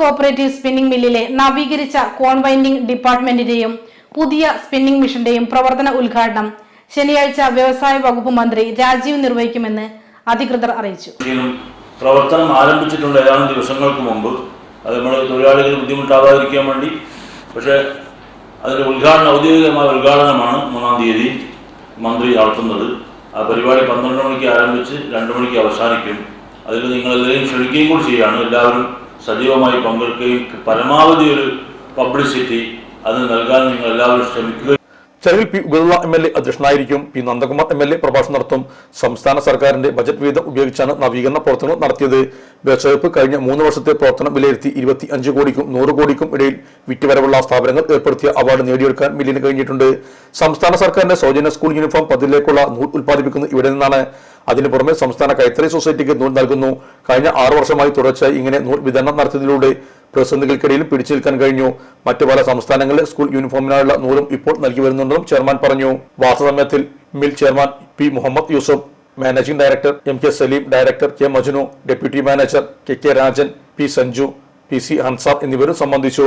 Cooperative spinning മില്ലിലെ നവീകരിച്ച കോൺവൈൻഡിംഗ് ഡിപ്പാർട്ട്മെന്റിന്റെയും പുതിയ spinning മിഷന്റെയും പ്രവർത്തന ഉദ്ഘാടനം ശനിയാഴ്ച വ്യവസായ വകുപ്പ് മന്ത്രി രാജീവ് നിർവഹിക്കുമെന്ന് അധികൃതർ അറിയിച്ചു. പ്രവർത്തനം ആരംഭിച്ചിട്ടുണ്ട് ഏതാനും ദിവസങ്ങൾക്ക് മുമ്പ്. അത് നമ്മൾ തൊഴിലാളികൾ ബുദ്ധിമുട്ടാവാതിരിക്കാൻ വേണ്ടി. പക്ഷേ അതിന്റെ ഉദ്ഘാടനം ഔദ്യോഗികമായ ഉദ്ഘാടനമാണ് മൂന്നാം തീയതി മന്ത്രി നടത്തുന്നത്. ആ പരിപാടി പന്ത്രണ്ട് മണിക്ക് ആരംഭിച്ച് രണ്ട് മണിക്ക് അവസാനിക്കും. അതിൽ നിങ്ങളെല്ലാവരും ക്ഷണിക്കുകയും കൂടി ചെയ്യുകയാണ്. എല്ലാവരും സജീവമായി പങ്കെടുക്കുകയും പരമാവധി ഒരു പബ്ലിസിറ്റി അത് നൽകാൻ നിങ്ങൾ എല്ലാവരും ശ്രമിക്കുക. ചടങ്ങിൽ പി ഉഗതുള്ള എം എൽ എ അധ്യക്ഷനായിരിക്കും. P Nandakumar M L A പ്രഭാഷണം നടത്തും. സംസ്ഥാന സർക്കാരിന്റെ ബജറ്റ് വിഹിതം ഉപയോഗിച്ചാണ് നവീകരണ പ്രവർത്തനങ്ങൾ നടത്തിയത്. ബസ് കഴിഞ്ഞ മൂന്ന് വർഷത്തെ പ്രവർത്തനം വിലയിരുത്തി ഇരുപത്തി അഞ്ച് കോടിക്കും നൂറ് കോടിക്കും ഇടയിൽ വിറ്റുവരവുള്ള സ്ഥാപനങ്ങൾ ഏർപ്പെടുത്തിയ അവാർഡ് നേടിയെടുക്കാൻ മില്ലിന് കഴിഞ്ഞിട്ടുണ്ട്. സംസ്ഥാന സർക്കാരിന്റെ സൗജന്യ സ്കൂൾ യൂണിഫോം പതിലേക്കുള്ള നൂൽ ഉൽപ്പാദിപ്പിക്കുന്നത് ഇവിടെ നിന്നാണ്. അതിനു പുറമെ സംസ്ഥാന കൈത്തറി സൊസൈറ്റിക്ക് നൂൽ നൽകുന്നു. കഴിഞ്ഞ ആറു വർഷമായി തുടർച്ചയായി ഇങ്ങനെ നൂൽ വിതരണം നടത്തിയതിലൂടെ പ്രതിസന്ധികൾക്കിടയിലും പിടിച്ചു നിൽക്കാൻ കഴിഞ്ഞു. മറ്റു പല സംസ്ഥാനങ്ങളിലെ സ്കൂൾ യൂണിഫോമിനായുള്ള നൂലും ഇപ്പോൾ നൽകി വരുന്നുണ്ടെന്നും ചെയർമാൻ പറഞ്ഞു. വാർത്താസമയത്തിൽ mill chairman P Muhammad Yusuf managing director M K Salim director K Majunu deputy manager K K Rajan P Sanju P C Hansar എന്നിവരും സംബന്ധിച്ചു.